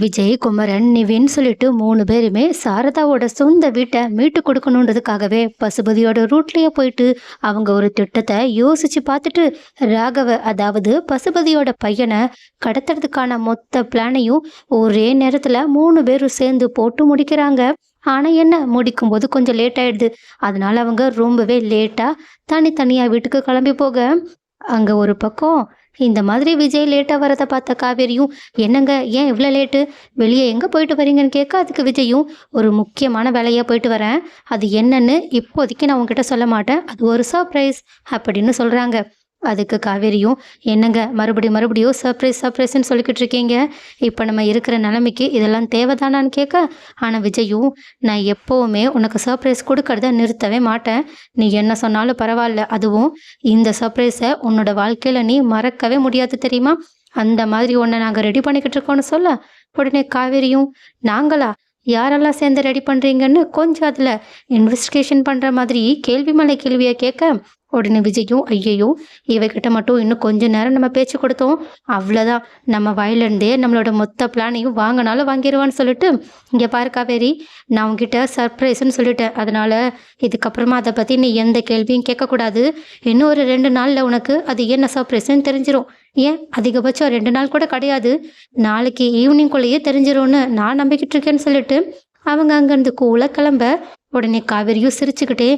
விஜய் குமரன் நிவின் சொல்லிட்டு மூணு பேருமே சாரதாவோட சொந்த வீட்டை மீட்டு கொடுக்கணுன்றதுக்காகவே பசுபதியோட ரூட்லேயே போயிட்டு அவங்க ஒரு திட்டத்தை யோசிச்சு பார்த்துட்டு ராகவ அதாவது பசுபதியோட பையனை கடத்துறதுக்கான மொத்த பிளானையும் ஒரே நேரத்தில் மூணு பேரும் சேர்ந்து போட்டு முடிக்கிறாங்க. ஆனால் என்ன முடிக்கும் போது கொஞ்சம் லேட் ஆயிடுது. அதனால அவங்க ரொம்பவே லேட்டாக தனித்தனியாக வீட்டுக்கு கிளம்பி போக. அங்கே ஒரு பக்கம் இந்த மாதிரி விஜய் லேட்டாக வரதை பார்த்த காவேரியும் என்னங்க ஏன் இவ்வளோ லேட்டு வெளியே எங்கே போயிட்டு வரீங்கன்னு கேட்க அதுக்கு விஜயும் ஒரு முக்கியமான வேலையாக போயிட்டு வரேன். அது என்னன்னு இப்போதைக்கு நான் உங்ககிட்ட சொல்ல மாட்டேன். அது ஒரு சர்ப்ரைஸ் அப்படின்னு சொல்கிறாங்க அதுக்கு காவேரியும் என்னங்க மறுபடியும் மறுபடியும் சர்ப்ரைஸ் சர்ப்ரைஸ்ன்னு சொல்லிக்கிட்டு இருக்கீங்க? இப்போ நம்ம இருக்கிற நிலைமைக்கு இதெல்லாம் தேவைதானான்னு கேட்க ஆனால் விஜயும் நான் எப்போவுமே உனக்கு சர்ப்ரைஸ் கொடுக்கறத நிறுத்தவே மாட்டேன். நீ என்ன சொன்னாலும் பரவாயில்ல. அதுவும் இந்த சர்ப்ரைஸை உன்னோட வாழ்க்கையில் நீ மறக்கவே முடியாது தெரியுமா? அந்த மாதிரி ஒன்றை நாங்கள் ரெடி பண்ணிக்கிட்டு இருக்கோம்னு சொல்ல உடனே காவேரியும் நாங்களா? யாரெல்லாம் சேர்ந்து ரெடி பண்ணுறீங்கன்னு கொஞ்சம் அதில் இன்வெஸ்டிகேஷன் பண்ணுற மாதிரி கேள்வி மேலே கேள்வியை கேட்க உடனே விஜயும் ஐயையோ இவகிட்ட மட்டும் இன்னும் கொஞ்ச நேரம் நம்ம பேச்சு கொடுத்தோம். அவ்வளோதான் நம்ம வாயிலிருந்தே நம்மளோட மொத்த பிளானையும் வாங்கினாலும் வாங்கிடுவான்னு சொல்லிட்டு இங்கே பாரு காவேரி நான் உங்ககிட்ட சர்ப்ரைஸ்ன்னு சொல்லிட்டேன். அதனால் இதுக்கப்புறமா அதை பற்றி நீ எந்த கேள்வியும் கேட்கக்கூடாது. இன்னும் ஒரு ரெண்டு நாளில் உனக்கு அது என்ன சர்ப்ரைஸ்ன்னு தெரிஞ்சிடும் ஏன்? அதிகபட்சம் ரெண்டு நாள் கூட கிடையாது. நாளைக்கு ஈவினிங்குள்ளேயே தெரிஞ்சிரும்னு நான் நம்பிக்கிட்டு இருக்கேன்னு சொல்லிட்டு அவங்க அங்கேருந்து கூல கிளம்ப உடனே காவேரியும் சிரிச்சுக்கிட்டே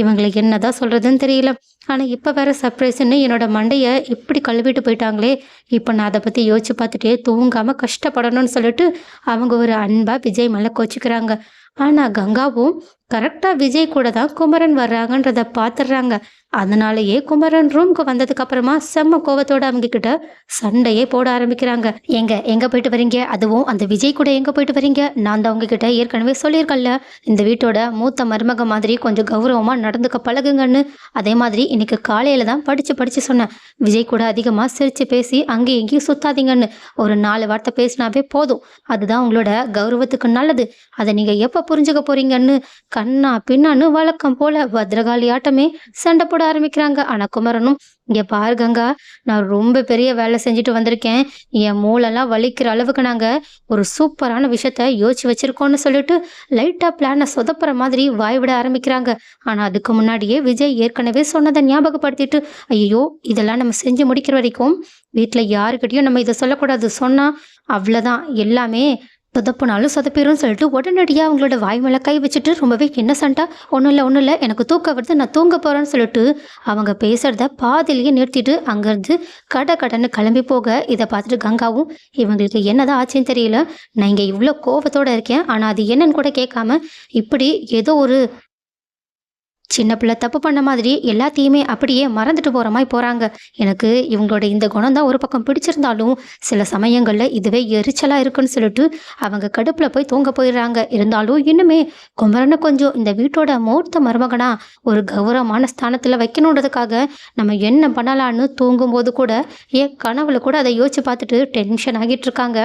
இவங்களுக்கு என்னதான் சொல்கிறதுன்னு தெரியல. ஆனால் இப்போ வேற சர்ப்ரைஸ்ன்னு என்னோட மண்டையை இப்படி கழுவிட்டு போயிட்டாங்களே. இப்போ நான் அதை பற்றி யோசிச்சு பார்த்துட்டே தூங்காமல் கஷ்டப்படணும்னு சொல்லிட்டு அவங்க ஒரு அன்பாக விஜய் மேலே கோச்சிக்கிறாங்க. ஆனால் கங்காவும் கரெக்டாக விஜய் கூட தான் குமரன் வர்றாங்கன்றத பார்த்துடுறாங்க அதனாலேயே குமரன் ரூம்க்கு வந்ததுக்கு அப்புறமா செம்ம கோவத்தோட அவங்க கிட்ட சண்டையே போட ஆரம்பிக்கிறாங்க. எங்க எங்க போயிட்டு வரீங்க? அதுவும் அந்த விஜய் கூட எங்க போயிட்டு வரீங்க? நான் தான் உங்ககிட்ட ஏற்கனவே சொல்லியிருக்கேன்ல. இந்த வீட்டோட மூத்த மருமக மாதிரி கொஞ்சம் கௌரவமா நடந்துக்க பழகுங்கன்னு. அதே மாதிரி இன்னைக்கு காலையில தான் படிச்சு படிச்சு சொன்னேன். விஜய் கூட அதிகமா சிரிச்சு பேசி அங்கேயும் இங்கேயும் சுத்தாதீங்கன்னு. ஒரு நாலு வார்த்தை பேசினாவே போதும். அதுதான் உங்களோட கௌரவத்துக்கு நல்லது. அதை நீங்க எப்ப புரிஞ்சுக்க போறீங்கன்னு கண்ணா பின்னான்னு வழக்கம் போல பத்ரகாளி ஆட்டமே சண்டை போட ஆரம்பிக்கிறாங்க. ஆனா குமரனும் இங்க பாரு கங்கா நான் ரொம்ப பெரிய வேலை செஞ்சுட்டு வந்திருக்கேன். என் மூளெல்லாம் வலிக்கிற அளவுக்கு நாங்க ஒரு சூப்பரான விஷயத்த யோசிச்சு வச்சிருக்கோம்னு சொல்லிட்டு லைட்டா பிளானை சொதப்புற மாதிரி வாய் விட ஆரம்பிக்கிறாங்க. ஆனா அதுக்கு முன்னாடியே விஜய் ஏற்கனவே சொன்னதை ஞாபகப்படுத்திட்டு ஐயோ இதெல்லாம் நம்ம செஞ்சு முடிக்கிற வரைக்கும் வீட்டுல யாருக்கிட்டையும் நம்ம இதை சொல்லக்கூடாது. சொன்னா அவ்வளவுதான் எல்லாமே சொதப்புனாலும் சொதப்பிடும் சொல்லிட்டு உடனடியாக அவங்களோட வாய் மேலே கை வச்சுட்டு ரொம்பவே இன்னசென்ட்டாக ஒன்றும் இல்லை ஒன்றும் இல்லை எனக்கு தூக்கம் வருது நான் தூங்க போகிறேன்னு சொல்லிட்டு அவங்க பேசுகிறத பாதிலேயே நிறுத்திட்டு அங்கேருந்து கடை கடன்னு கிளம்பி போக இதை பார்த்துட்டு கங்காவும் இவங்களுக்கு என்னதான் ஆச்சுன்னு தெரியல நான் இங்கே இவ்வளோ கோபத்தோடு இருக்கேன் ஆனால் அது என்னன்னு கூட கேட்காம இப்படி ஏதோ ஒரு சின்ன பிள்ளை தப்பு பண்ண மாதிரி எல்லாத்தையுமே அப்படியே மறந்துட்டு போகிற மாதிரி போகிறாங்க எனக்கு இவங்களோட இந்த குணம் தான் ஒரு பக்கம் பிடிச்சிருந்தாலும் சில சமயங்களில் இதுவே எரிச்சலாக இருக்குன்னு சொல்லிட்டு அவங்க கடுப்பில் போய் தூங்க போயிடுறாங்க. இருந்தாலும் இன்னுமே குமரனை கொஞ்சம் இந்த வீட்டோட மூர்த்த மருமகனா ஒரு கௌரவமான ஸ்தானத்தில் வைக்கணுன்றதுக்காக நம்ம என்ன பண்ணலான்னு தூங்கும்போது கூட என் கனவுல கூட அதை யோசிச்சு பார்த்துட்டு டென்ஷன் ஆகிட்டு இருக்காங்க.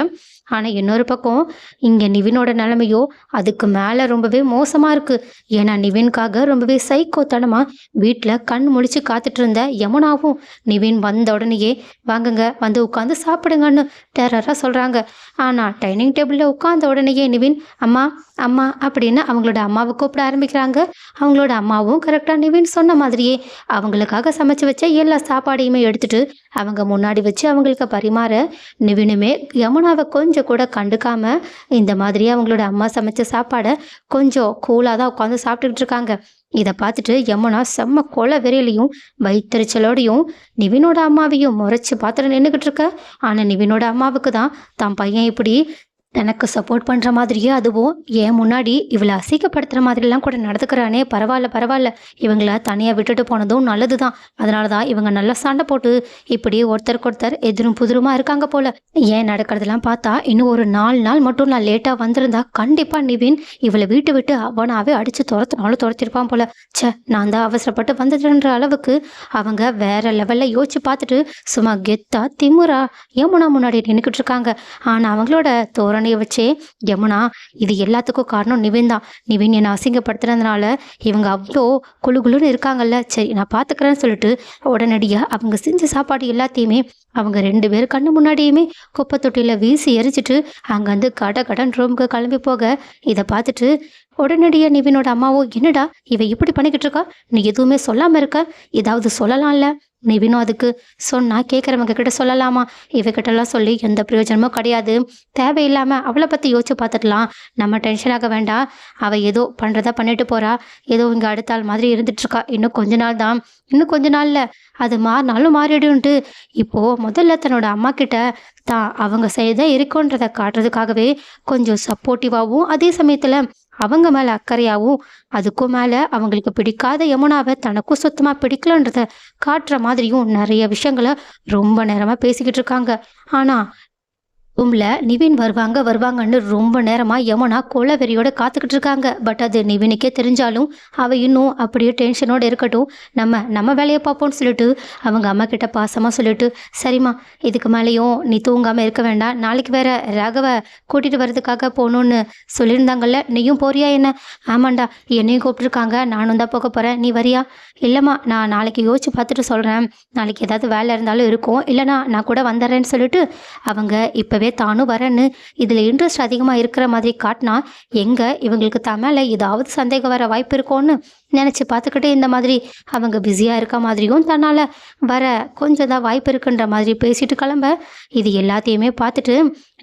ஆனால் இன்னொரு பக்கம் இங்கே நிவினோட நிலைமையோ அதுக்கு மேலே ரொம்பவே மோசமாக இருக்குது ஏன்னா நிவின்காக ரொம்பவே சைக்கோத்தனமாக வீட்டில் கண் முழிச்சு காத்துட்டு இருந்த யமுனாவும் நிவின் வந்த உடனேயே வாங்குங்க வந்து உட்காந்து சாப்பிடுங்கன்னு டெரராக சொல்கிறாங்க ஆனால் டைனிங் டேபிளில் உட்காந்த உடனேயே நிவின் அம்மா அம்மா அப்படின்னு அவங்களோட அம்மாவை கூப்பிட ஆரம்பிக்கிறாங்க. அவங்களோட அம்மாவும் கரெக்டாக நிவின் சொன்ன மாதிரியே அவங்களுக்காக சமைச்சு வச்ச எல்லா சாப்பாடையுமே எடுத்துட்டு அவங்க முன்னாடி வச்சு அவங்களுக்கு பரிமாற நிவினுமே யமுனாவை கொஞ்சம் கூட கண்டுக்காம இந்த மாதிரி அவங்களோட அம்மா சமைச்ச சாப்பாடை கொஞ்சம் கூலாக தான் உட்காந்து சாப்பிட்டுக்கிட்டு இருக்காங்க. இதை பார்த்துட்டு யமுனா செம்ம கொலை வெறியிலையும் வயிற்றுச்சலோடையும் நிவினோட அம்மாவையும் முறைச்சு பார்த்துட்டு நின்றுக்கிட்டு இருக்க? ஆனால் நிவினோட அம்மாவுக்கு தான் தான் பையன் இப்படி எனக்கு சப்போர்ட் பண்ணுற மாதிரியே அதுவும் ஏன் முன்னாடி இவளை அசிங்கப்படுத்துகிற மாதிரிலாம் கூட நடந்துக்கிறானே பரவாயில்ல பரவாயில்ல. இவங்கள தனியாக விட்டுட்டு போனதும் நல்லது தான் அதனால தான் இவங்க நல்லா சண்டை போட்டு இப்படி ஒருத்தருக்கு ஒருத்தர் எதிரும் புதிருமா இருக்காங்க போல. ஏன் நடக்கிறதெல்லாம் பார்த்தா இன்னும் ஒரு நாலு நாள் மட்டும் நான் லேட்டாக வந்திருந்தா கண்டிப்பாக நிவின் இவளை வீட்டை விட்டு அவனாவே அடித்து துரத்தினாலும் துரத்திருப்பான் போல. ச்சே நான் தான் அவசரப்பட்டு வந்ததுன்ற அளவுக்கு அவங்க வேற லெவலில் யோசிச்சு பார்த்துட்டு சும்மா கெத்தா திமுறா ஏமுனா முன்னாடி நின்றுக்கிட்டு இருக்காங்க? ஆனால் அவங்களோட தோரண குழந்தைய வச்சே. யமுனா இது எல்லாத்துக்கும் காரணம் நிவின் தான். நிவின் என்னை அசிங்கப்படுத்துறதுனால இவங்க அவ்வளோ குளு குளுன்னு இருக்காங்கல்ல. சரி நான் பார்த்துக்கிறேன்னு சொல்லிட்டு உடனடியாக அவங்க செஞ்ச சாப்பாடு எல்லாத்தையுமே அவங்க ரெண்டு பேர் கண்ணு முன்னாடியுமே குப்பை தொட்டியில் வீசி எரிச்சிட்டு அங்கேருந்து கட கடன் ரூமுக்கு கிளம்பி போக இதை பார்த்துட்டு உடனடியாக நிவினோட அம்மாவும் என்னடா இவ இப்படி பண்ணிக்கிட்டு இருக்கா? நீ எதுவுமே சொல்லாமல் இருக்க? ஏதாவது சொல்லலாம்ல? நிவினும் அதுக்கு சொன்னா கேட்குறவங்க கிட்ட சொல்லலாமா? இவகிட்டலாம் சொல்லி எந்த பிரயோஜனமும் கிடையாது. தேவையில்லாமல் அவளை பற்றி யோசிச்சு பார்த்துடலாம் நம்ம டென்ஷன் ஆக வேண்டாம் அவள் ஏதோ பண்ணுறதா பண்ணிட்டு போகிறா ஏதோ இங்கே அடுத்த ஆள் மாதிரி இருந்துட்டுருக்கா இன்னும் கொஞ்ச நாள் தான். இன்னும் கொஞ்ச நாளில் அது மாறினாலும் மாறிடும்ட்டு. இப்போது முதல்ல தன்னோட அம்மா கிட்ட தான் அவங்க செய்த இருக்கோன்றதை காட்டுறதுக்காகவே கொஞ்சம் சப்போர்ட்டிவாகவும் அதே சமயத்தில் அவங்க மேல அக்கறையாகவும் அதுக்கும் மேல அவங்களுக்கு பிடிக்காத யமுனாவை தனக்கும் சுத்தமா பிடிக்கலன்றத காட்டுற மாதிரியும் நிறைய விஷயங்களை ரொம்ப நேரமா பேசிக்கிட்டு இருக்காங்க. ஆனா ரூம்ல நிவின் வருவாங்க வருவாங்கன்னு ரொம்ப நேரமா யமுனா கொலவெறியோட காத்துக்கிட்டு இருக்காங்க. பட் அது நிவினுக்கே தெரிஞ்சாலும் அவ இன்னும் அப்படியே டென்ஷனோட இருக்கட்டும். நம்ம நம்ம வேலையை பார்ப்போம்னு சொல்லிட்டு அவங்க அம்மா கிட்ட பாசமா சொல்லிட்டு சரிம்மா இதுக்கு மேலேயும் நீ தூங்காம இருக்க வேண்டாம். நாளைக்கு வேற ராகவை கூட்டிட்டு வர்றதுக்காக போகணும்னு சொல்லியிருந்தாங்கல்ல நீயும் போறியா என்ன? ஆமாண்டா என்னையும் கூப்பிட்டுருக்காங்க. நானும் தான் போக போறேன். நீ வரியா? இல்லைம்மா நான் நாளைக்கு யோசிச்சு பார்த்துட்டு சொல்கிறேன் நாளைக்கு ஏதாவது வேலை இருந்தாலும் இருக்கும். இல்லைனா நான் கூட வந்துடுறேன்னு சொல்லிட்டு அவங்க இப்போவே தானும் வரேன்னு இதில் இன்ட்ரெஸ்ட் அதிகமாக இருக்கிற மாதிரி காட்டினா எங்கே இவங்களுக்கு தமிழை ஏதாவது சந்தேகம் வர வாய்ப்பு இருக்கோன்னு நினச்சி பார்த்துக்கிட்டு இந்த மாதிரி அவங்க பிஸியாக இருக்க மாதிரியும் தன்னால் வர கொஞ்சம் தான் வாய்ப்பு இருக்குன்ற மாதிரி பேசிட்டு கிளம்ப. இது எல்லாத்தையுமே பார்த்துட்டு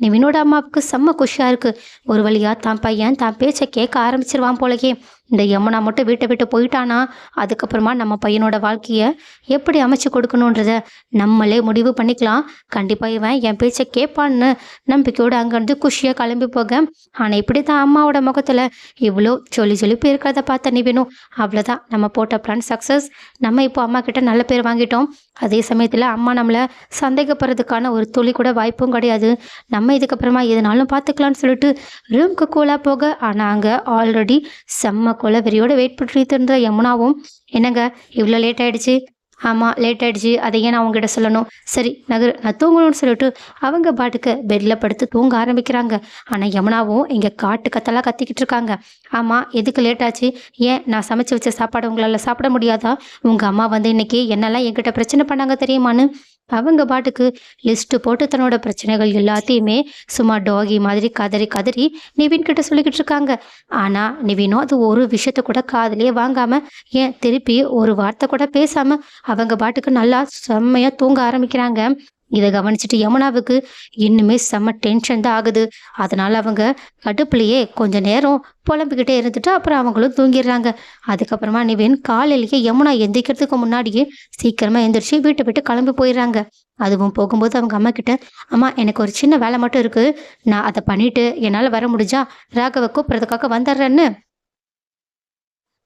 நிவினோட அம்மாவுக்கு செம்ம குஷியாக இருக்குது ஒரு வழியாக தான் பையன் தான் பேச்சை கேட்க ஆரம்பிச்சிருவான் போலயே. இந்த யமுனா மட்டும் வீட்டை விட்டு போயிட்டானா? அதுக்கப்புறமா நம்ம பையனோட வாழ்க்கையை எப்படி அமைச்சு கொடுக்கணுன்றத நம்மளே முடிவு பண்ணிக்கலாம். கண்டிப்பாக இவன் என் பேச்சை கேட்பான்னு நம்பிக்கையோடு அங்கேருந்து குஷியாக கிளம்பி போக. ஆனால் இப்படி தான் அம்மாவோட முகத்தில் இவ்வளோ சொல்லி சொல்லி இருக்கிறத பார்த்த நிவினும் அவ்வளோதான் நம்ம போட்ட பிளான் சக்ஸஸ் நம்ம இப்போ அம்மா கிட்ட நல்ல பேர் வாங்கிட்டோம். அதே சமயத்தில் அம்மா நம்மளை சந்தேகப்படுறதுக்கான ஒரு துளி கூட வாய்ப்பும் கிடையாது. நம்ம இதுக்கப்புறமா எதுனாலும் பார்த்துக்கலான்னு சொல்லிட்டு ரூம்க்கு கூலாக போக ஆனால் அங்கே ஆல்ரெடி செம்ம கொலை வெறியோட வெயிட் பண்ணிட்டு இருந்த யமுனாவும் என்னங்க இவ்வளோ லேட் ஆகிடுச்சு ஆமாம் லேட் ஆகிடுச்சு அதை ஏன் நான் அவங்ககிட்ட சொல்லணும். சரி நகர் நான் தூங்கணும்னு சொல்லிட்டு அவங்க பாட்டுக்கு பெட்டில் படுத்து தூங்க ஆரம்பிக்கிறாங்க. ஆனால் யமுனாவும் இங்கே காட்டு கத்தெல்லாம் கத்திக்கிட்டு இருக்காங்க. ஆமாம் எதுக்கு லேட் ஆச்சு? ஏன் நான் சமைச்சு வச்ச சாப்பாடு உங்களால் சாப்பிட முடியாதா? உங்கள் அம்மா வந்து இன்னைக்கு என்னெல்லாம் என்கிட்ட பிரச்சனை பண்ணாங்க தெரியுமான்னு? அவங்க பாட்டுக்கு லிஸ்ட்டு போட்டு தன்னோட பிரச்சனைகள் எல்லாத்தையுமே சும்மா டாகி மாதிரி கதறி கதறி நிவின் கிட்ட சொல்லிக்கிட்டு இருக்காங்க. ஆனால் நிவினும் அது ஒரு விஷயத்த கூட காதுலயே வாங்காமல் ஏன் திருப்பி ஒரு வார்த்தை கூட பேசாமல் அவங்க பாட்டுக்கு நல்லா செம்மையா தூங்க ஆரம்பிக்கிறாங்க. இதை கவனிச்சுட்டு யமுனாவுக்கு இன்னுமே செம்ம டென்ஷன் தான் ஆகுது. அதனால் அவங்க கடுப்புலையே கொஞ்ச நேரம் புலம்பிக்கிட்டே இருந்துட்டு அப்புறம் அவங்களும் தூங்கிடுறாங்க. அதுக்கப்புறமா நிவின் காலையிலேயே யமுனா எந்திரிக்கிறதுக்கு முன்னாடியே சீக்கிரமாக எந்திரிச்சு வீட்டை விட்டு கிளம்பி போயிடுறாங்க. அதுவும் போகும்போது அவங்க அம்மா கிட்ட அம்மா எனக்கு ஒரு சின்ன வேலை மட்டும் இருக்குது நான் அதை பண்ணிவிட்டு என்னால் வர முடிஞ்சா ராகவை கூப்பிட்றதுக்காக வந்துடுறேன்னு.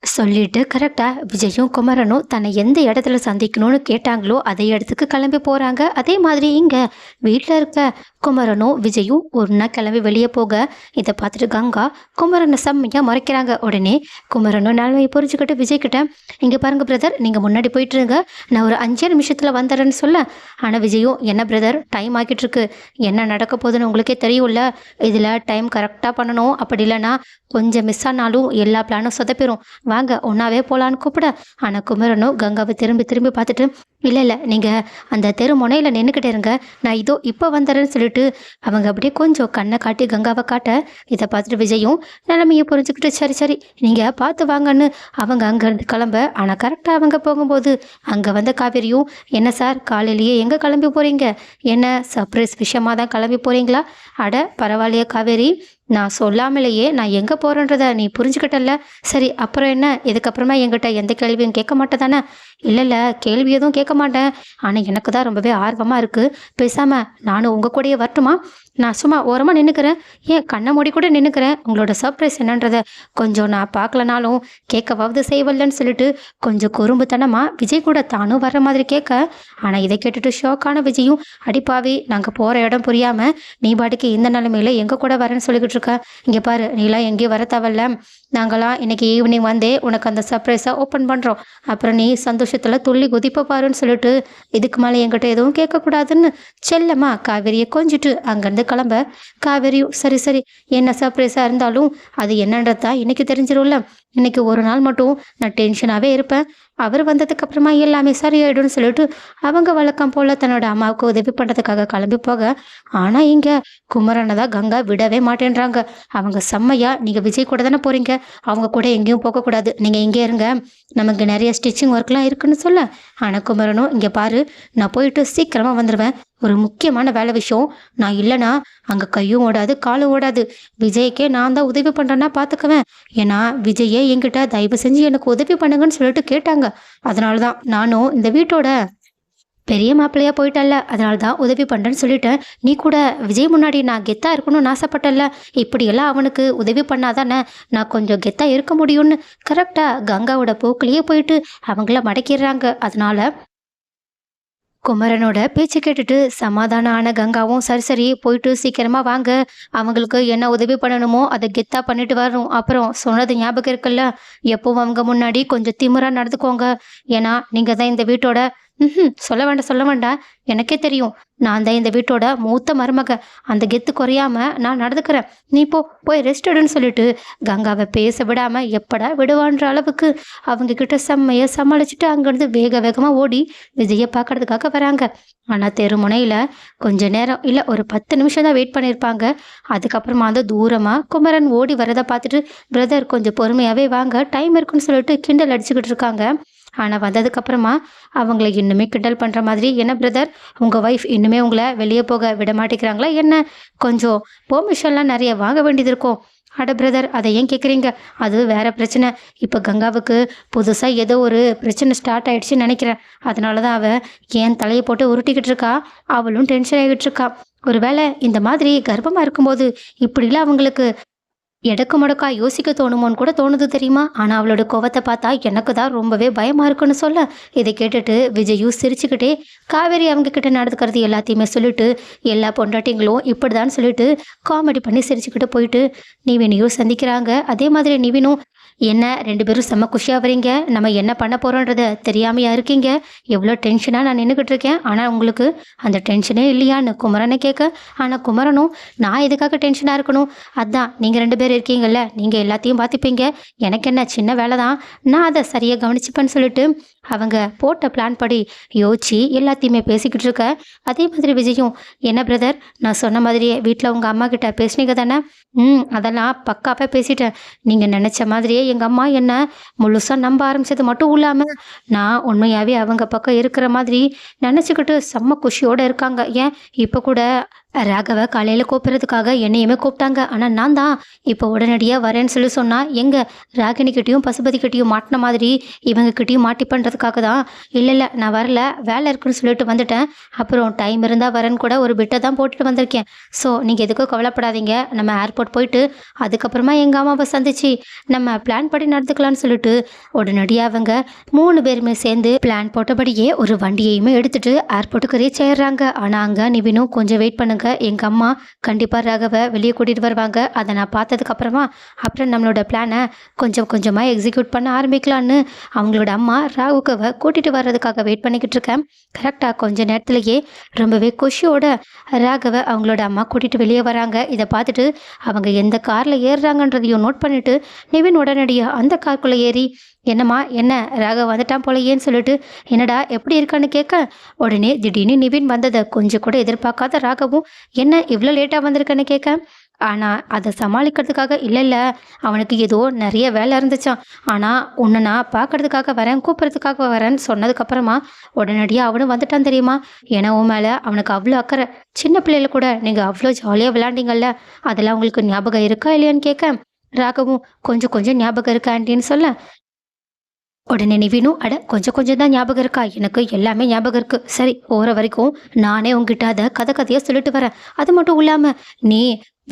சொல்லிட்டு கரெக்டாக விஜயும் குமரனும் தன்னை எந்த இடத்துல சந்திக்கணும்னு கேட்டாங்களோ அதே இடத்துக்கு கிளம்பி போகிறாங்க அதே மாதிரி இங்கே வீட்டில் இருக்க குமரனும் விஜயும் ஒரு நாள் கிளம்பி வெளியே போக இதை பார்த்துட்டு கங்கா குமரனை செம்மையாக முறைக்கிறாங்க. உடனே குமரனும் நிலைமையை புரிஞ்சுக்கிட்டு விஜய் கிட்ட இங்கே பாருங்கள் பிரதர் நீங்கள் முன்னாடி போயிட்டுருங்க நான் ஒரு அஞ்சே நிமிஷத்தில் வந்துடுறேன்னு சொல்ல. ஆனால் விஜயும் என்ன பிரதர் டைம் ஆகிட்டு இருக்கு. என்ன நடக்க போகுதுன்னு உங்களுக்கே தெரியும்ல. இதில் டைம் கரெக்டாக பண்ணணும். அப்படி இல்லைன்னா கொஞ்சம் மிஸ் ஆனாலும் எல்லா பிளானும் சொதப்பிடும் வாங்க ஒன்றாவே போகலான்னு கூப்பிட. ஆனால் குமரனும் கங்காவை திரும்பி திரும்பி பார்த்துட்டு இல்லை இல்லை. நீங்கள் அந்த தெரு முனையில் நின்றுக்கிட்டே இருங்க. நான் இதோ இப்போ வந்துடுறேன்னு சொல்லிட்டு அவங்க அப்படியே கொஞ்சம் கண்ணை காட்டி கங்காவை காட்ட இதை பார்த்துட்டு விஜயும் நிலைமையை புரிஞ்சுக்கிட்டு சரி சரி. நீங்கள் பார்த்து வாங்கன்னு அவங்க அங்கேருந்து கிளம்ப. ஆனால் கரெக்டாக அவங்க போகும்போது அங்கே வந்த காவேரியும் என்ன சார் காலையிலேயே எங்கே கிளம்பி போகிறீங்க என்ன சர்ப்ரைஸ் விஷயமாக தான் கிளம்பி போகிறீங்களா அட பரவாயில்லையே காவேரி. நான் சொல்லாமலேயே நான் எங்கே போகிறேன்றத நீ புரிஞ்சுக்கிட்டல சரி அப்புறம் என்ன? இதுக்கப்புறமா என்கிட்ட எந்த கேள்வியும் கேட்க மாட்டேதானே? இல்லை இல்லை கேள்வி எதுவும் கேட்க மாட்டேன். ஆனால் எனக்கு தான் ரொம்பவே ஆர்வமாக இருக்குது பேசாமல் நானும் உங்கள் கூடயே வரட்டுமா? நான் சும்மா ஓரமாக நின்றுக்கிறேன் ஏன் கண்ணை மூடி கூட நின்றுக்கிறேன் உங்களோட சர்ப்ரைஸ் என்னன்றதை கொஞ்சம் நான் பார்க்கலனாலும் கேட்கவாவது செய்வல்லன்னு சொல்லிட்டு கொஞ்சம் குறும்புத்தனமாக விஜய் கூட தானும் வர்ற மாதிரி கேட்க ஆனால் இதை கேட்டுட்டு ஷோக்கான விஜயும் அடிப்பாவி நாங்கள் போகிற இடம் புரியாமல் நீ பாட்டுக்கு இந்த நிலைமையில் எங்கள் கூட வரேன்னு சொல்லிக்கிட்டு இருக்க? இங்கே பாரு நீலாம் எங்கேயும் வர தேவையில்ல. நாங்களாம் இன்றைக்கி ஈவினிங் வந்தே உனக்கு அந்த சர்ப்ரைஸை ஓப்பன் பண்ணுறோம் அப்புறம் நீ சந்தோஷத்தில் துள்ளி குதிப்ப பாருன்னு சொல்லிட்டு இதுக்கு மேலே என்கிட்ட எதுவும் கேட்கக்கூடாதுன்னு செல்லம்மா காவிரியை கொஞ்சிட்டு அங்கேருந்து அங்கேருந்து கிளம்ப காவேரியும் சரி சரி என்ன சர்ப்ரைஸாக இருந்தாலும் அது என்னன்றதா இன்னைக்கு தெரிஞ்சிடும்ல இன்னைக்கு ஒரு நாள் மட்டும் நான் டென்ஷனாகவே இருப்பேன். அவர் வந்ததுக்கு அப்புறமா எல்லாமே சரியாயிடும்னு சொல்லிட்டு அவங்க வழக்கம் போல் தன்னோட அம்மாவுக்கு உதவி பண்ணுறதுக்காக கிளம்பி போக. ஆனால் இங்கே குமரனை தான் கங்கா விடவே மாட்டேன்றாங்க. அவங்க செம்மையா நீங்கள் விஜய் கூட தானே போகிறீங்க அவங்க கூட எங்கேயும் போகக்கூடாது. நீங்கள் இங்கே இருங்க. நமக்கு நிறைய ஸ்டிச்சிங் ஒர்க்லாம் இருக்குன்னு சொல்ல. ஆனால் குமரனும் இங்கே பாரு நான் போயிட்டு சீக்கிரமாக வந்துடுவேன் ஒரு முக்கியமான வேலை விஷயம் நான் இல்லைனா அங்கே கையும் ஓடாது காலும் ஓடாது. விஜய்க்கே நான் தான் உதவி பண்ணுறேன்னா பார்த்துக்குவேன் ஏன்னா விஜயே என்கிட்ட தயவு செஞ்சு எனக்கு உதவி பண்ணுங்கன்னு சொல்லிட்டு கேட்டாங்க. அதனால தான் நானும் இந்த வீட்டோட பெரிய மாப்பிள்ளையா போயிட்டல்ல. அதனால தான் உதவி பண்ணுறேன்னு சொல்லிட்டேன். நீ கூட விஜய் முன்னாடி நான் கெத்தாக இருக்கணும்னு ஆசைப்பட்டல்ல. இப்படியெல்லாம் அவனுக்கு உதவி பண்ணாதானே நான் கொஞ்சம் கெத்தாக இருக்க முடியும்னு. கரெக்டாக கங்காவோட போக்குலேயே போயிட்டு அவங்கள மடக்கிடுறாங்க. அதனால குமரனோட பேச்சு கேட்டுட்டு சமாதானம் ஆன கங்காவும் சரி சரி போயிட்டு சீக்கிரமா வாங்க. அவங்களுக்கு என்ன உதவி பண்ணணுமோ அதை கெத்தா பண்ணிட்டு வரணும். அப்புறம் சொன்னது ஞாபகம் இருக்குல்ல? எப்பவும் அவங்க முன்னாடி கொஞ்சம் திமுறா நடந்துக்கோங்க. ஏன்னா நீங்க தான் இந்த வீட்டோட ம் சொல்ல வேண்டாம் சொல்ல வேண்டாம். எனக்கே தெரியும். நான் தான் இந்த வீட்டோட மூத்த மருமக. அந்த கெத்து குறையாம நான் நடந்துக்கிறேன். நீ போ போய் ரெஸ்ட் எடுன்னு சொல்லிட்டு கங்காவை பேச விடாம எப்படா விடுவான்ற அளவுக்கு அவங்க கிட்ட செம்மைய சமாளிச்சுட்டு அங்கிருந்து வேக வேகமா ஓடி விஜயை பார்க்கறதுக்காக வராங்க. ஆனா தெருமுனையில கொஞ்ச நேரம் இல்ல ஒரு பத்து நிமிஷம் தான் வெயிட் பண்ணியிருப்பாங்க அதுக்கப்புறமா வந்து தூரமா குமரன் ஓடி வரதை பார்த்துட்டு பிரதர் கொஞ்சம் பொறுமையாவே வாங்க டைம் இருக்குன்னு சொல்லிட்டு கிண்டல் அடிச்சுக்கிட்டு இருக்காங்க. ஆனால் வந்ததுக்கப்புறமா அவங்கள இன்னுமே கிண்டல் பண்ணுற மாதிரி என்ன பிரதர் உங்கள் ஒய்ஃப் இன்னுமே உங்களை வெளியே போக விட மாட்டேங்கிறாங்களா என்ன? கொஞ்சம் பெர்மிஷன்லாம் நிறைய வாங்க வேண்டியது இருக்கும். அட பிரதர் அதை ஏன் கேட்குறீங்க அது வேற பிரச்சனை. இப்போ கங்காவுக்கு புதுசாக ஏதோ ஒரு பிரச்சனை ஸ்டார்ட் ஆயிடுச்சுன்னு நினைக்கிறேன். அதனால தான் அவள் ஏன் தலையை போட்டு உருட்டிக்கிட்டு இருக்கா? அவளும் டென்ஷன் ஆகிட்டு இருக்கா. ஒருவேளை இந்த மாதிரி கர்ப்பமாக இருக்கும்போது இப்படிலாம் அவங்களுக்கு எடக்கு முடக்கா யோசிக்க தோணுமோன்னு கூட தோணுது தெரியுமா? ஆனால் அவளோட கோவத்தை பார்த்தா எனக்கு தான் ரொம்பவே பயமாக இருக்குன்னு சொல்ல. இதை கேட்டுட்டு விஜயும் சிரிச்சுக்கிட்டே காவேரி அவங்க கிட்ட நடந்துக்கிறது எல்லாத்தையுமே சொல்லிட்டு எல்லா பொண்டாட்டிங்களும் இப்படிதான் சொல்லிட்டு காமெடி பண்ணி சிரிச்சுக்கிட்டு போயிட்டு நிவினையும் சந்திக்கிறாங்க. அதே மாதிரி நிவினும் என்ன ரெண்டு பேரும் செம்ம குஷியாக வரீங்க? நம்ம என்ன பண்ண போகிறோன்றத தெரியாமையா இருக்கீங்க? எவ்வளோ டென்ஷனாக நான் நின்றுக்கிட்டு இருக்கேன். ஆனால் உங்களுக்கு அந்த டென்ஷனே இல்லையான்னு குமரனை கேட்க ஆனால் குமரனும் நான் எதுக்காக டென்ஷனாக இருக்கணும்? அதான் நீங்கள் ரெண்டு பேர் இருக்கீங்கல்ல நீங்கள் எல்லாத்தையும் பார்த்துப்பீங்க. எனக்கு என்ன சின்ன வேலை தான் நான் அதை சரியாக கவனிச்சுப்பேன்னு சொல்லிட்டு அவங்க போட்ட பிளான் படி யோசிச்சு எல்லாத்தையுமே பேசிக்கிட்டு இருக்க. அதே மாதிரி விஜயும் என்ன பிரதர் நான் சொன்ன மாதிரியே வீட்டில் உங்கள் அம்மா கிட்ட பேசுனீங்க தானே? ம் அதெல்லாம் பக்காவாக பேசிட்டேன். நீங்கள் நினச்ச மாதிரியே எங்கள் அம்மா என்ன முழுசாக நம்ப ஆரம்பிச்சது மட்டும் இல்லாமல் நான் உண்மையாகவே அவங்க பக்கம் இருக்கிற மாதிரி நினச்சிக்கிட்டு செம்ம குஷியோடு இருக்காங்க. ஏன்? இப்போ கூட ராகவ காலையில் கூப்பிட்றதுக்காக என்னையுமே கூப்பிட்டாங்க. ஆனால் நான் தான் இப்போ உடனடியாக வரேன்னு சொல்லி சொன்னால் எங்கள் ராகினிக்கிட்டேயும் பசுபதிக்கிட்டேயும் மாட்டின மாதிரி இவங்கக்கிட்டேயும் மாட்டி பண்ணுறதுக்காக தான் இல்லை இல்லை நான் வரல வேலை இருக்குன்னு சொல்லிட்டு வந்துட்டேன். அப்புறம் டைம் இருந்தால் வரேன்னு கூட ஒரு பிட்டை தான் போட்டுட்டு வந்திருக்கேன். ஸோ நீங்கள் எதுக்கும் கவலைப்படாதீங்க. நம்ம ஏர்போர்ட் போயிட்டு அதுக்கப்புறமா எங்கள் அம்மாவை சந்திச்சு நம்ம பிளான் படி நடந்துக்கலாம்னு சொல்லிட்டு உடனடியாக அவங்க மூணு பேருமே சேர்ந்து பிளான் போட்டபடியே ஒரு வண்டியையுமே எடுத்துட்டு ஏர்போர்ட்டுக்கு ரீச் ஆயிடுறாங்க. ஆனால் அங்கே நிவினும் கொஞ்சம் வெயிட் பண்ணுங்க. எங்கள் அம்மா கண்டிப்பாக ராகவை வெளியே கூட்டிகிட்டு வருவாங்க. அதை நான் பார்த்ததுக்கப்புறமா அப்புறம் நம்மளோட பிளானை கொஞ்சம் கொஞ்சமாக எக்ஸிக்யூட் பண்ண ஆரம்பிக்கலான்னு அவங்களோட அம்மா ராகுகவை கூட்டிகிட்டு வர்றதுக்காக வெயிட் பண்ணிக்கிட்டு இருக்கேன். கரெக்டாக கொஞ்ச நேரத்துலையே ரொம்பவே குஷியோட ராகவை அவங்களோட அம்மா கூட்டிகிட்டு வெளியே வராங்க. இதை பார்த்துட்டு அவங்க எந்த காரில் ஏறுறாங்கன்றதையும் நோட் பண்ணிவிட்டு நிவின் உடனடியாக அந்த காருக்குள்ளே ஏறி என்னம்மா என்ன? ராக வந்துட்டான் போலையேன்னு சொல்லிட்டு என்னடா எப்படி இருக்கான்னு கேட்க உடனே திடீர்னு நிவின் வந்ததை கொஞ்சம் கூட எதிர்பார்க்காத ராகவும் என்ன இவ்வளோ லேட்டாக வந்திருக்கேன்னு கேட்க ஆனால் அதை சமாளிக்கிறதுக்காக இல்லை இல்லை அவனுக்கு ஏதோ நிறைய வேலை இருந்துச்சான் ஆனால் உன்னை நான் பார்க்கறதுக்காக வரேன் கூப்பிட்றதுக்காக வரேன்னு சொன்னதுக்கப்புறமா உடனடியாக அவனும் வந்துட்டான் தெரியுமா? ஏன்னா உன் மேலே அவனுக்கு அவ்வளோ அக்கறை. சின்ன பிள்ளையில கூட நீங்கள் அவ்வளோ ஜாலியாக விளாண்டிங்கல்ல அதெல்லாம் உங்களுக்கு ஞாபகம் இருக்கா இல்லையான்னு கேட்க ராகவும் கொஞ்சம் கொஞ்சம் ஞாபகம் இருக்கா ஆண்டின்னு சொல்ல உடனே நிவினும் அட கொஞ்சம் கொஞ்சம் தான் ஞாபகம் இருக்கா? எனக்கு எல்லாமே ஞாபகம் இருக்கு. சரி போகிற வரைக்கும் நானே உங்ககிட்ட அதை கதை கதையாக சொல்லிட்டு வரேன். அது மட்டும் இல்லாமல் நீ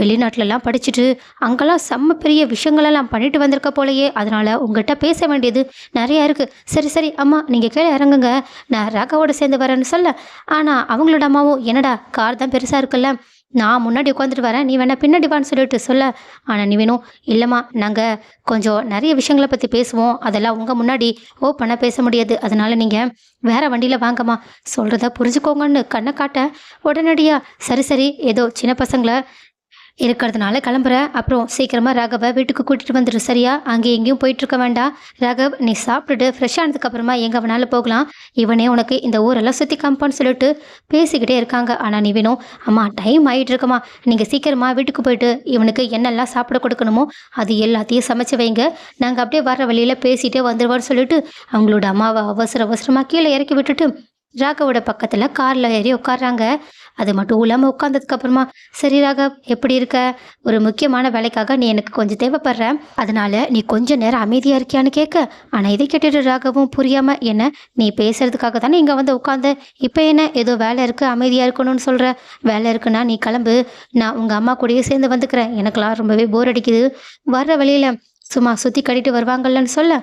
வெளிநாட்டிலலாம் படிச்சுட்டு அங்கெல்லாம் செம்ம பெரிய விஷயங்களெல்லாம் பண்ணிட்டு வந்திருக்க போலயே. அதனால உங்ககிட்ட பேச வேண்டியது நிறையா இருக்கு. சரி சரி அம்மா நீங்கள் கீழே இறங்குங்க. நான் ராகாவோட சேர்ந்து வரேன்னு சொல்ல. ஆனால் அவங்களோட அம்மாவும் என்னடா கார் தான் பெருசாக இருக்குல்ல? நான் முன்னாடி உட்காந்துட்டு வரேன். நீ வேணா பின்னாடி வான்னு சொல்லிட்டு சொல்ல. ஆனால் நீ வேணும். இல்லைம்மா நாங்கள் கொஞ்சம் நிறைய விஷயங்களை பற்றி பேசுவோம். அதெல்லாம் உங்கள் முன்னாடி ஓ பேச முடியாது. அதனால் நீங்கள் வேற வண்டியில் வாங்கம்மா. சொல்கிறத புரிஞ்சுக்கோங்கன்னு கண்ணை காட்ட உடனடியாக சரி சரி ஏதோ சின்ன பசங்களை இருக்கிறதுனால கிளம்புற. அப்புறம் சீக்கிரமாக ராகவை வீட்டுக்கு கூட்டிகிட்டு வந்துடு சரியா? அங்கே எங்கேயும் போயிட்டு இருக்க வேண்டாம் ராகவ் நீ சாப்பிட்டுட்டு ஃப்ரெஷ் ஆனதுக்கப்புறமா எங்கே வேணாலும் போகலாம். இவனே உனக்கு இந்த ஊரெல்லாம் சுற்றி காமிப்பான்னு சொல்லிட்டு பேசிக்கிட்டே இருக்காங்க. ஆனால் நீ வேணும் அம்மா டைம் ஆகிட்டு இருக்குமா? நீங்கள் சீக்கிரமாக வீட்டுக்கு போயிட்டு இவனுக்கு என்னெல்லாம் சாப்பிட கொடுக்கணுமோ அது எல்லாத்தையும் சமைச்சு வைங்க. நாங்கள் அப்படியே வர வழியில் பேசிகிட்டே வந்துடுவோன்னு சொல்லிட்டு அவங்களோட அம்மாவை அவசர அவசரமாக கீழே இறக்கி விட்டுட்டு ராகவோட பக்கத்தில் காரில் ஏறி உட்காடுறாங்க அது மட்டும் இல்லாமல் உட்காந்ததுக்கு அப்புறமா சரி ராகவ் எப்படி இருக்க? ஒரு முக்கியமான வேலைக்காக நீ எனக்கு கொஞ்சம் தேவைப்படுற. அதனால நீ கொஞ்சம் நேரம் அமைதியாக இருக்கியான்னு கேட்க. ஆனால் இதை கேட்டுட்டு ராகவும் புரியாமல் என்ன நீ பேசுறதுக்காக தானே இங்கே வந்து உட்காந்த இப்போ என்ன? ஏதோ வேலை இருக்கு அமைதியாக இருக்கணும்னு சொல்கிற வேலை இருக்குன்னா நீ கிளம்பு. நான் உங்கள் அம்மா கூடயே சேர்ந்து வந்துக்கிறேன். எனக்கெல்லாம் ரொம்பவே போர் அடிக்குது. வர்ற வழியில் சும்மா சுற்றி கட்டிட்டு வருவாங்கல்லன்னு சொல்ல.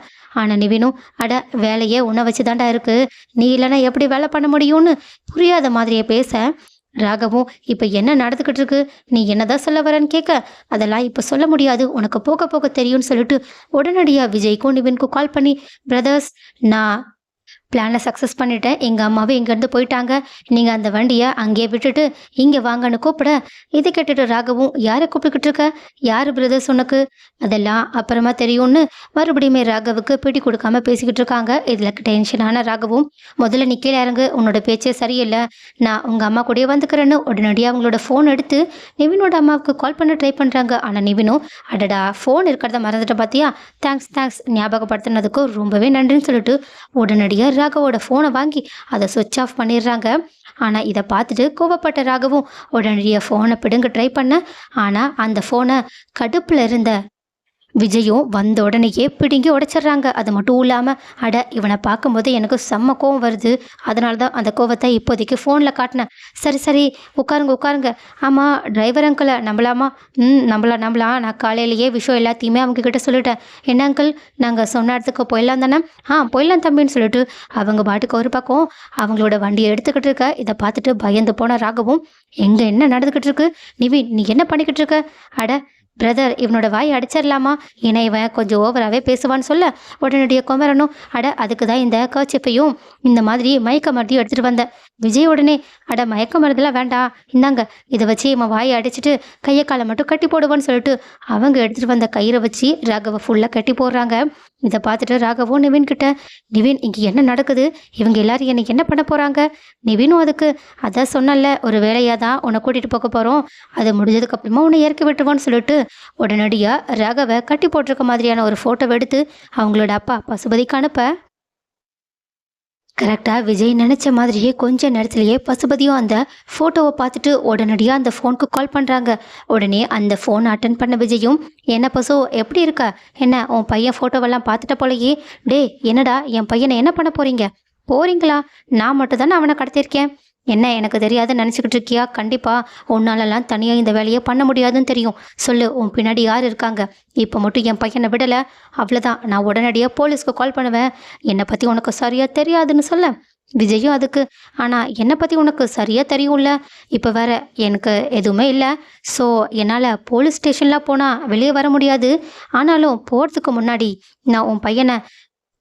ஆனால் நிவினும் அட வேலையே உன்னை வச்சு தாண்டா இருக்கு. நீ இல்லைன்னா எப்படி வேலை பண்ண முடியும்னு புரியாத மாதிரியே பேச. ராகவும் இப்போ என்ன நடந்துக்கிட்டு இருக்கு? நீ என்னதான் சொல்ல வரேன்னு கேட்க அதெல்லாம் இப்போ சொல்ல முடியாது. உனக்கு போக போக தெரியும்னு சொல்லிட்டு உடனடியாக விஜய்க்கும் நிவின்க்கும் கால் பண்ணி பிரதர்ஸ் நான் பிளானை சக்ஸஸ் பண்ணிட்டேன். எங்கள் அம்மாவும் இங்கேருந்து போயிட்டாங்க. நீங்கள் அந்த வண்டியை அங்கேயே விட்டுட்டு இங்கே வாங்கன்னு கூப்பிட. இதை கேட்டுட்டு ராகவும் யாரை கூப்பிட்டுக்கிட்டு இருக்க? யார் பிரதர்ஸ் உனக்கு அதெல்லாம் அப்புறமா தெரியும்னு மறுபடியுமே ராகவுக்கு பிடி கொடுக்காம பேசிக்கிட்டு இருக்காங்க. இதில் டென்ஷனான ராகவும் முதல்ல நீ கீழே இறங்கு. உன்னோட பேச்சே சரியில்லை. நான் உங்கள் அம்மா கூடயே வந்துக்கிறேன்னு உடனடியாக அவங்களோட ஃபோன் எடுத்து நிவினோட அம்மாவுக்கு கால் பண்ண ட்ரை பண்ணுறாங்க ஆனால் நிவினும் அடடா ஃபோன் இருக்கிறத மறந்துட்ட பார்த்தியா தேங்க்ஸ் தேங்க்ஸ் ஞாபகப்படுத்தினதுக்கு ரொம்பவே நன்றின்னு சொல்லிட்டு உடனடியாக ராகவோட ஃபோனை வாங்கி அதை சுவிட்ச் ஆஃப் பண்ணிடுறாங்க. ஆனால் இதை பார்த்துட்டு கோவப்பட்ட ராகவும் உடனடியாக ஃபோனை பிடுங்க ட்ரை பண்ண. ஆனால் அந்த ஃபோனை கடுப்பில் இருந்த விஜயும் வந்த உடனேயே பிடுங்கி உடைச்சிடுறாங்க. அது மட்டும் இல்லாமல் அட இவனை பார்க்கும்போது எனக்கு செம்ம கோவம் வருது. அதனால தான் அந்த கோவத்தை இப்போதைக்கு ஃபோனில் காட்டினேன். சரி சரி உட்காருங்க உட்காருங்க. ஆமாம் டிரைவர் அங்கிளை நம்பலாமா? ம் நம்பலாம் நம்பலாம். நான் காலையிலேயே விஷயம் எல்லாத்தையுமே அவங்க கிட்ட சொல்லிட்டேன். என்ன அங்கிள் நாங்கள் சொன்ன இடத்துக்கு போயிடலாம் தானே? ஆ போயிடலாம் தம்பின்னு சொல்லிட்டு அவங்க பாட்டுக்கு ஒரு பக்கம் அவங்களோட வண்டியை எடுத்துக்கிட்டு இருக்க. இதை பார்த்துட்டு பயந்து போன ராகவும் எங்கே என்ன நடந்துக்கிட்டு இருக்கு? நிவி நீ என்ன பண்ணிக்கிட்டு இருக்க? அட பிரதர் இவனோட வாய் அடிச்சிடலாமா? ஏன்னா இவன் கொஞ்சம் ஓவராகவே பேசுவான்னு சொல்ல. உடனடியாக குமரனும் அட அதுக்கு தான் இந்த கர்ச்சிப்பையும் இந்த மாதிரி மயக்க மருந்தையும் எடுத்துகிட்டு வந்தேன் விஜய் உடனே அட மயக்க மருந்தெல்லாம் வேண்டாம். இந்தாங்க இதை வச்சு இவன் வாயை அடிச்சிட்டு கையை காலை மட்டும் கட்டி போடுவான்னு சொல்லிட்டு அவங்க எடுத்துகிட்டு வந்த கயிறை வச்சு ராகவை ஃபுல்லாக கட்டி போடுறாங்க. இதை பார்த்துட்டு ராகவும் நிவின் கிட்ட நிவின் இங்கே என்ன நடக்குது? இவங்க எல்லாரும் எனக்கு என்ன பண்ண போகிறாங்க நிவினும் அதுக்கு அதான் சொன்னல ஒரு வேலையாக தான் உன்னை கூட்டிகிட்டு போக போகிறோம் அது முடிஞ்சதுக்கப்புறமா உன்னை இறக்கி விட்டுருவோன்னு சொல்லிட்டு உடனடியாக ராகவை கட்டி போட்டிருக்க மாதிரியான ஒரு ஃபோட்டோவை எடுத்து அவங்களோட அப்பா பசுபதிக்கு அனுப்ப கரெக்டாக விஜய் நினச்ச மாதிரியே கொஞ்ச நேரத்திலேயே பசுபதியும் அந்த ஃபோட்டோவை பார்த்துட்டு உடனடியாக அந்த ஃபோனுக்கு கால் பண்ணுறாங்க உடனே அந்த ஃபோன் அட்டன் பண்ண விஜயும் என்ன பசு எப்படி இருக்க? என்ன உன் பையன் ஃபோட்டோவெல்லாம் பார்த்துட்ட போலயே? டேய் என்னடா என் பையனை என்ன பண்ண போறீங்க? போகிறீங்களா நான் மட்டும் தானே அவனை கடத்திருக்கேன் என்ன எனக்கு தெரியாத நினச்சிக்கிட்டு இருக்கியா? கண்டிப்பாக உன்னாலலாம் தனியாக இந்த வேலையை பண்ண முடியாதுன்னு தெரியும். சொல்லு உன் பின்னாடி யார் இருக்காங்க? இப்போ மட்டும் என் பையனை விடலை. அவ்வளோதான் நான் உடனடியாக போலீஸ்க்கு கால் பண்ணுவேன். என்னை பற்றி உனக்கு சரியாக தெரியாதுன்னு சொல்ல. விஜயும் அதுக்கு. ஆனால் என்னை பற்றி உனக்கு சரியாக தெரியும்ல. இப்போ வேற எனக்கு எதுவுமே இல்லை. ஸோ என்னால் போலீஸ் ஸ்டேஷன்லாம் போனால் வெளியே வர முடியாது. ஆனாலும் போகிறதுக்கு முன்னாடி நான் உன் பையனை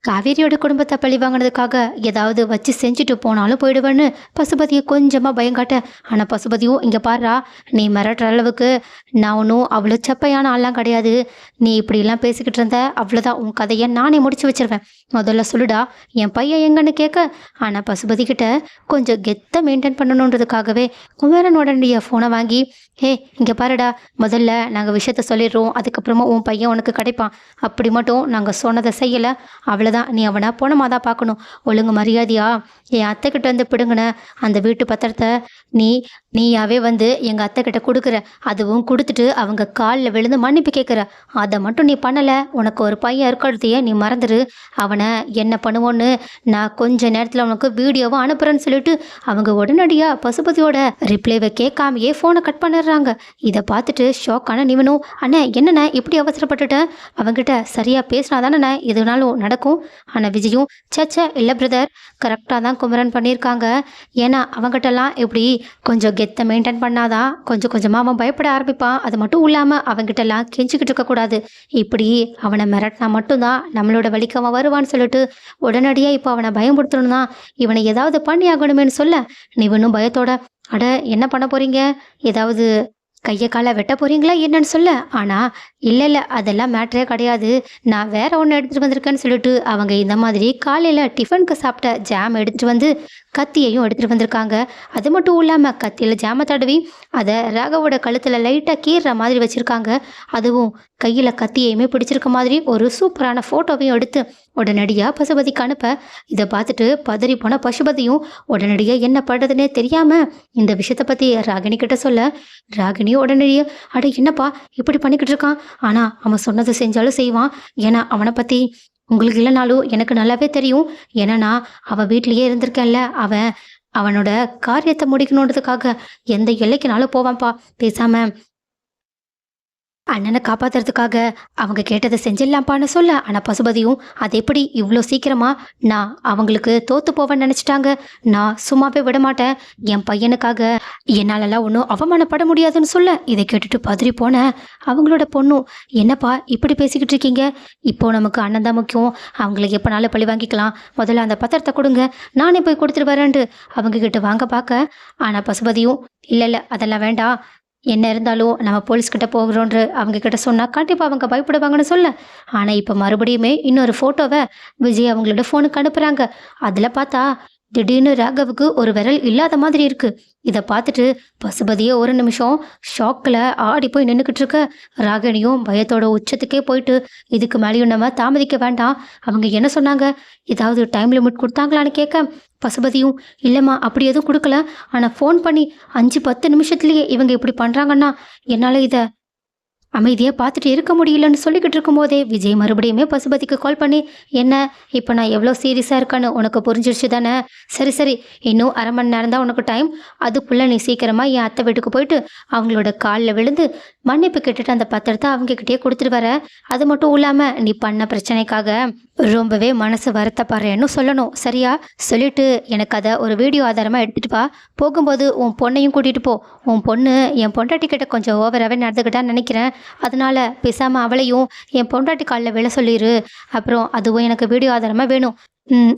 காவேரியோட குடும்பத்தை பழி வாங்கினதுக்காக ஏதாவது வச்சு செஞ்சுட்டு போனாலும் போயிடுவேன்னு பசுபதியை கொஞ்சமாக பயங்காட்ட ஆனால் பசுபதியும் இங்கே பாருடா நீ மிரட்டுற அளவுக்கு நான் ஒன்றும் அவ்வளோ செப்பையான ஆள்லாம் கிடையாது. நீ இப்படிலாம் பேசிக்கிட்டு இருந்த அவ்வளோதான் உன் கதையை நானே முடிச்சு வச்சிருவேன். முதல்ல சொல்லுடா என் பையன் எங்கன்னு கேட்க ஆனால் பசுபதி கிட்ட கொஞ்சம் கெத்தை மெயின்டைன் பண்ணணுன்றதுக்காகவே குமரன் ஃபோனை வாங்கி ஹே இங்கே பாருடா முதல்ல நாங்கள் விஷயத்த சொல்லிடுறோம். அதுக்கப்புறமா உன் பையன் உனக்கு கிடைப்பான். அப்படி மட்டும் நாங்கள் சொன்னதை செய்யலை. அவ்வளோதான் நீ அவனை போனமாக தான் பார்க்கணும். ஒழுங்கு மரியாதையா? என் அத்தைக்கிட்ட வந்து பிடுங்கின அந்த வீட்டு பத்திரத்தை நீ நீயாவே வந்து எங்கள் அத்தை கிட்ட கொடுக்குற. அதுவும் கொடுத்துட்டு அவங்க காலில் விழுந்து மன்னிப்பு கேட்குற அதை மட்டும் நீ பண்ணலை. உனக்கு ஒரு பையன் இருக்கிறதையே நீ மறந்துடு அவனை என்ன பண்ணுவோன்னு நான் கொஞ்ச நேரத்தில் உனக்கு வீடியோவும் அனுப்புகிறேன்னு சொல்லிட்டு அவங்க உடனடியாக பசுபதியோட ரிப்ளைவை கேட்காமையே ஃபோனை கட் பண்ணிடுறாங்க. இதை பார்த்துட்டு ஷாக்கான நிவனும் அண்ணே என்னண்ணே இப்படி அவசரப்பட்டுட்டேன் அவங்ககிட்ட சரியாக பேசினா தானே எதுனாலும் நடக்கும். ஆனால் விஜயும் சேச்சே இல்லை பிரதர் கரெக்டாக தான் குமரன் பண்ணியிருக்காங்க ஏன்னா அவங்ககிட்டலாம் இப்படி கொஞ்சம் கெத் கெத்தை மெயின்டைன் பண்ணாதான் கொஞ்சம் கொஞ்சமாக அவன் பயப்பட ஆரம்பிப்பான். அது மட்டும் இல்லாமல் அவன்கிட்டலாம் கெஞ்சிக்கிட்டு இருக்கக்கூடாது இப்படி அவனை மிரட்டினா மட்டும்தான் நம்மளோட வழிக்கு அவன் வருவான்னு சொல்லிட்டு உடனடியாக இப்போ அவனை பயன்படுத்தணும் தான் இவனை ஏதாவது பண்ணி ஆகணுமேனு சொல்ல இன்னும் பயத்தோட அட என்ன பண்ண போகிறீங்க ஏதாவது கையை காலை வெட்ட போறீங்களா என்னன்னு சொல்ல. ஆனால் இல்லை இல்லை அதெல்லாம் மேட்ரே கிடையாது. நான் வேற ஒன்று எடுத்துகிட்டு வந்திருக்கேன்னு சொல்லிட்டு அவங்க இந்த மாதிரி காலையில் டிஃபனுக்கு சாப்பிட்ட ஜாம் எடுத்துகிட்டு வந்து கத்தியையும் எடுத்துகிட்டு வந்திருக்காங்க. அது மட்டும் இல்லாமல் கத்தியில் ஜாமை தடவி அதை ராகவோட கழுத்தில் லைட்டாக கீறுற மாதிரி வச்சுருக்காங்க. அதுவும் கையில் கத்தியையுமே பிடிச்சிருக்க மாதிரி ஒரு சூப்பரான ஃபோட்டோவையும் எடுத்து உடனடியாக பசுபதிக்கு அனுப்ப இதை பார்த்துட்டு பதறி போன பசுபதியும் உடனடியாக என்ன பண்ணுறதுனே தெரியாமல் இந்த விஷயத்தை பற்றி ராகினி கிட்ட சொல்ல. ராகினி உடனடியாக அட என்னப்பா இப்படி பண்ணிக்கிட்டு இருக்கான்? ஆனால் அவன் சொன்னதை செஞ்சாலும் செய்வான். ஏன்னா அவனை பற்றி உங்களுக்கு இல்லைனாலும் எனக்கு நல்லாவே தெரியும். ஏன்னா நான் அவன் வீட்லேயே இருந்திருக்கேன்ல. அவன் அவனோட காரியத்தை முடிக்கணுன்றதுக்காக எந்த எல்லைக்குனாலும் போவான்ப்பா. பேசாமல் அண்ணனை காப்பாத்துறதுக்காக அவங்க கேட்டதை செஞ்சிடலாம்ப்பான்னு சொல்ல ஆனால் பசுபதியும் அது எப்படி இவ்வளோ சீக்கிரமா நான் அவங்களுக்கு தோத்து போவேன்னு நினச்சிட்டாங்க? நான் சும்மாவே விட மாட்டேன். என் பையனுக்காக என்னாலலாம் ஒன்றும் அவமானப்பட முடியாதுன்னு சொல்ல இதை கேட்டுட்டு பதறி போன அவங்களோட பொண்ணும் என்னப்பா இப்படி பேசிக்கிட்டு இருக்கீங்க? இப்போ நமக்கு அண்ணன் தான் முக்கியம். அவங்களுக்கு எப்போனாலும் பழி வாங்கிக்கலாம். முதல்ல அந்த பத்திரத்தை கொடுங்க. நானே போய் கொடுத்துட்டு வரேன்ட்டு அவங்க கிட்ட வாங்க பார்க்க. ஆனால் பசுபதியும் இல்லை இல்லை அதெல்லாம் வேண்டாம். என்ன இருந்தாலும் நம்ம போலீஸ்கிட்ட போகிறோன்ற அவங்க கிட்ட சொன்னால் கண்டிப்பாக அவங்க பயப்படுவாங்கன்னு சொல்ல. ஆனால் இப்போ மறுபடியுமே இன்னொரு ஃபோட்டோவை விஜய் அவங்களோட ஃபோனுக்கு அனுப்புகிறாங்க அதில் பார்த்தா திடீர்னு ராகவுக்கு ஒரு விரல் இல்லாத மாதிரி இருக்கு. இதை பார்த்துட்டு பசுபதியே ஒரு நிமிஷம் ஷாக்கில் ஆடி போய் நின்றுக்கிட்டு இருக்க. ராகினியும் பயத்தோட உச்சத்துக்கே போயிட்டு இதுக்கு மேலேயும் நம்ம தாமதிக்க வேண்டாம். அவங்க என்ன சொன்னாங்க? ஏதாவது டைம் லிமிட் கொடுத்தாங்களான்னு கேட்க பசுபதியும் இல்லைம்மா அப்படி எதுவும் கொடுக்கல. ஆனால் ஃபோன் பண்ணி அஞ்சு பத்து நிமிஷத்துலேயே இவங்க இப்படி பண்ணுறாங்கன்னா என்னால் இதை அமைதியாக பார்த்துட்டு இருக்க முடியலன்னு சொல்லிக்கிட்டு இருக்கும்போதே விஜய் மறுபடியுமே பசுபதிக்கு கால் பண்ணி என்ன இப்போ நான் எவ்வளோ சீரியஸாக இருக்கான்னு உனக்கு புரிஞ்சிருச்சு தானே? சரி சரி இன்னும் அரை மணி நேரம் தான் உனக்கு டைம் அதுக்குள்ளே நீ சீக்கிரமாக என் அத்தை வீட்டுக்கு போயிட்டு அவங்களோட காலில் விழுந்து மன்னிப்பு கேட்டுட்டு அந்த பத்திரத்தை அவங்கக்கிட்டே கொடுத்துட்டு வர. அது மட்டும் இல்லாமல் நீ பண்ண பிரச்சனைக்காக ரொம்பவே மனசு வருத்தப்படுறேன்னு சொல்லணும். சரியா? சொல்லிட்டு எனக்கு அதை ஒரு வீடியோ ஆதாரமாக எடுத்துகிட்டு வா. போகும்போது உன் பொண்ணையும் கூட்டிகிட்டு போ. உன் பொண்ணு என் பொண்டாட்டி கிட்ட கொஞ்சம் ஓவராகவே நடந்துக்கிட்டான்னு நினைக்கிறேன். அதனால பேசாமல் அவளையும் என் பொண்டாட்டி காலில் விழ சொல்லிடு அப்புறம் அதுவும் எனக்கு வீடியோ ஆதாரமாக வேணும்.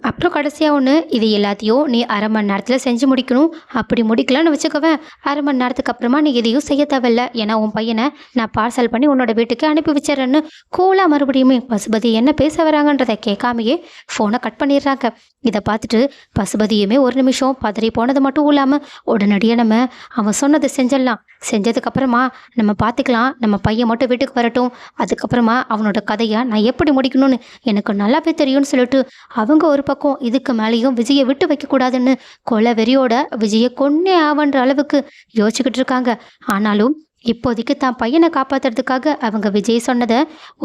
அப்புறம் கடைசியாக ஒன்று இது எல்லாத்தையும் நீ அரை மணி நேரத்தில் செஞ்சு முடிக்கணும். அப்படி முடிக்கலாம்னு வச்சுக்கவேன் அரை மணி நேரத்துக்கு அப்புறமா நீ எதையும் செய்ய தேவையில்ல. ஏன்னா உன் பையனை நான் பார்சல் பண்ணி உன்னோட வீட்டுக்கு அனுப்பி வச்சிடறேன்னு கூலாக மறுபடியுமே பசுபதி என்ன பேச வராங்கன்றதை கேட்காமையே ஃபோனை கட் பண்ணிடுறாங்க. இதை பார்த்துட்டு பசுபதியுமே ஒரு நிமிஷம் பதறி போனது மட்டும் இல்லாமல் உடனடியாக நம்ம அவன் சொன்னதை செஞ்சிடலாம். செஞ்சதுக்கப்புறமா நம்ம பார்த்துக்கலாம். நம்ம பையன் மட்டும் வீட்டுக்கு வரட்டும். அதுக்கப்புறமா அவனோட கதையை நான் எப்படி முடிக்கணும்னு எனக்கு நல்லாவே தெரியும்னு சொல்லிட்டு அவங்க ஒரு பக்கம் இதுக்கு மேலேயும் விஜயை விட்டு வைக்கக்கூடாதுன்னு கொலை வெறியோட விஜயை கொன்னே ஆவன்ற அளவுக்கு யோசிச்சுக்கிட்டு இருக்காங்க. ஆனாலும் இப்போதைக்கு தான் பையனை காப்பாத்துறதுக்காக அவங்க விஜய் சொன்னதை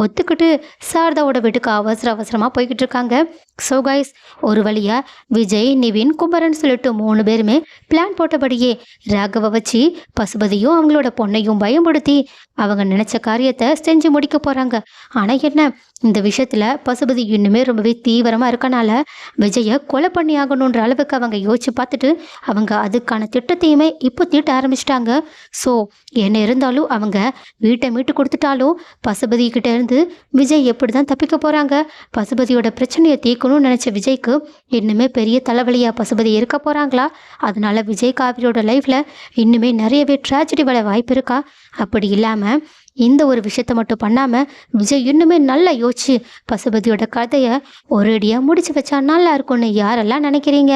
ஒத்துக்கிட்டு சாரதாவோட வீட்டுக்கு அவசர அவசரமாக போய்கிட்டு இருக்காங்க. ஸோ கைஸ் ஒரு வழியாக விஜய் நிவின் குமரன் சொல்லிட்டு மூணு பேருமே பிளான் போட்டபடியே ராகவை வச்சு பசுபதியும் அவங்களோட பொண்ணையும் பயன்படுத்தி அவங்க நினச்ச காரியத்தை செஞ்சு முடிக்க போகிறாங்க ஆனால் என்ன இந்த விஷயத்தில் பசுபதி இன்னுமே ரொம்பவே தீவிரமாக இருக்கனால விஜயை கொலை பண்ணி ஆகணுன்ற அளவுக்கு அவங்க யோசிச்சு பார்த்துட்டு அவங்க அதுக்கான திட்டத்தையுமே இப்போ தீட்ட ஆரம்பிச்சிட்டாங்க. ஸோ என்ன இருந்தாலும் அவங்க வீட்டை மீட்டு கொடுத்துட்டாலும் பசுபதி கிட்ட இருந்து விஜய் எப்படி தான் தப்பிக்க போகிறாங்க பசுபதியோட பிரச்சனையை தீர்க்கணும்னு நினச்ச விஜய்க்கு இன்னுமே பெரிய தலைவலியாக பசுபதி இருக்க போகிறாங்களா அதனால விஜய் காவிரியோட லைஃப்பில் இன்னுமே நிறையவே ட்ராஜடி வர வாய்ப்பு இருக்கா? அப்படி இல்லாமல் இந்த ஒரு விஷயத்த மட்டும் பண்ணாமல் விஜய் இன்னுமே நல்லா யோசிச்சு பசுபதியோட கதையை ஒரேடியாக முடிச்சு வச்சா நல்லா இருக்கும்னு யாரெல்லாம் நினைக்கிறீங்க?